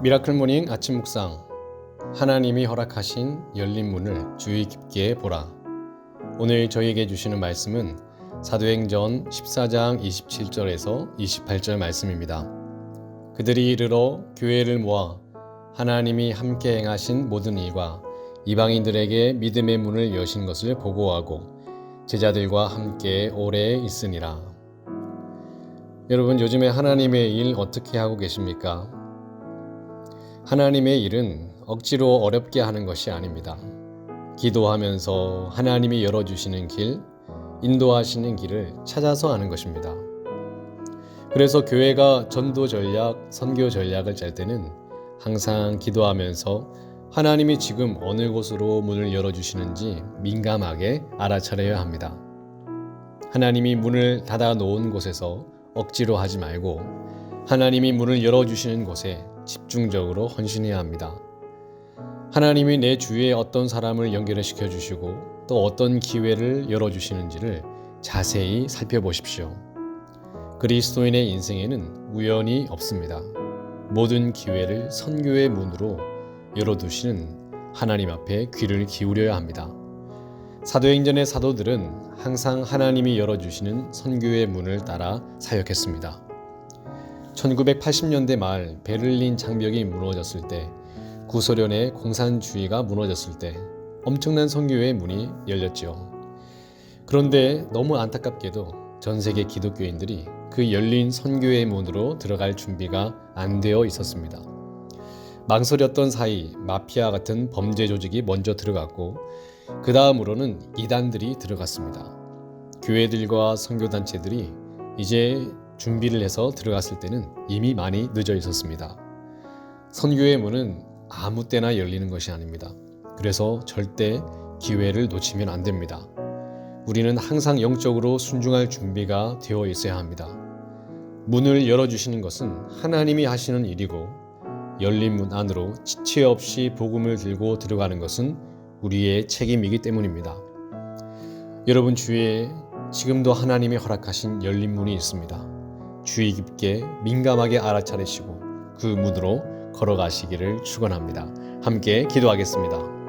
미라클 모닝 아침 묵상 하나님이 허락하신 열린 문을 주의 깊게 보라. 오늘 저희에게 주시는 말씀은 사도행전 14장 27절에서 28절 말씀입니다. 그들이 이르러 교회를 모아 하나님이 함께 행하신 모든 일과 이방인들에게 믿음의 문을 여신 것을 보고하고 제자들과 함께 오래 있으니라. 여러분 요즘에 하나님의 일 어떻게 하고 계십니까? 하나님의 일은 억지로 어렵게 하는 것이 아닙니다. 기도하면서 하나님이 열어주시는 길, 인도하시는 길을 찾아서 하는 것입니다. 그래서 교회가 전도 전략, 선교 전략을 짤 때는 항상 기도하면서 하나님이 지금 어느 곳으로 문을 열어주시는지 민감하게 알아차려야 합니다. 하나님이 문을 닫아 놓은 곳에서 억지로 하지 말고 하나님이 문을 열어주시는 곳에 집중적으로 헌신해야 합니다. 하나님이 내 주위에 어떤 사람을 연결시켜 주시고 또 어떤 기회를 열어 주시는지를 자세히 살펴보십시오. 그리스도인의 인생에는 우연이 없습니다. 모든 기회를 선교의 문으로 열어두시는 하나님 앞에 귀를 기울여야 합니다. 사도행전의 사도들은 항상 하나님이 열어주시는 선교의 문을 따라 사역했습니다. 1980년대 말 베를린 장벽이 무너졌을 때 구소련의 공산주의가 무너졌을 때 엄청난 선교의 문이 열렸죠. 그런데 너무 안타깝게도 전 세계 기독교인들이 그 열린 선교의 문으로 들어갈 준비가 안 되어 있었습니다. 망설였던 사이 마피아 같은 범죄 조직이 먼저 들어갔고 그 다음으로는 이단들이 들어갔습니다. 교회들과 선교단체들이 이제 준비를 해서 들어갔을 때는 이미 많이 늦어 있었습니다. 선교의 문은 아무 때나 열리는 것이 아닙니다. 그래서 절대 기회를 놓치면 안 됩니다. 우리는 항상 영적으로 순종할 준비가 되어 있어야 합니다. 문을 열어주시는 것은 하나님이 하시는 일이고 열린 문 안으로 지체 없이 복음을 들고 들어가는 것은 우리의 책임이기 때문입니다. 여러분 주위에 지금도 하나님이 허락하신 열린 문이 있습니다. 주의 깊게 민감하게 알아차리시고 그 문으로 걸어가시기를 축원합니다. 함께 기도하겠습니다.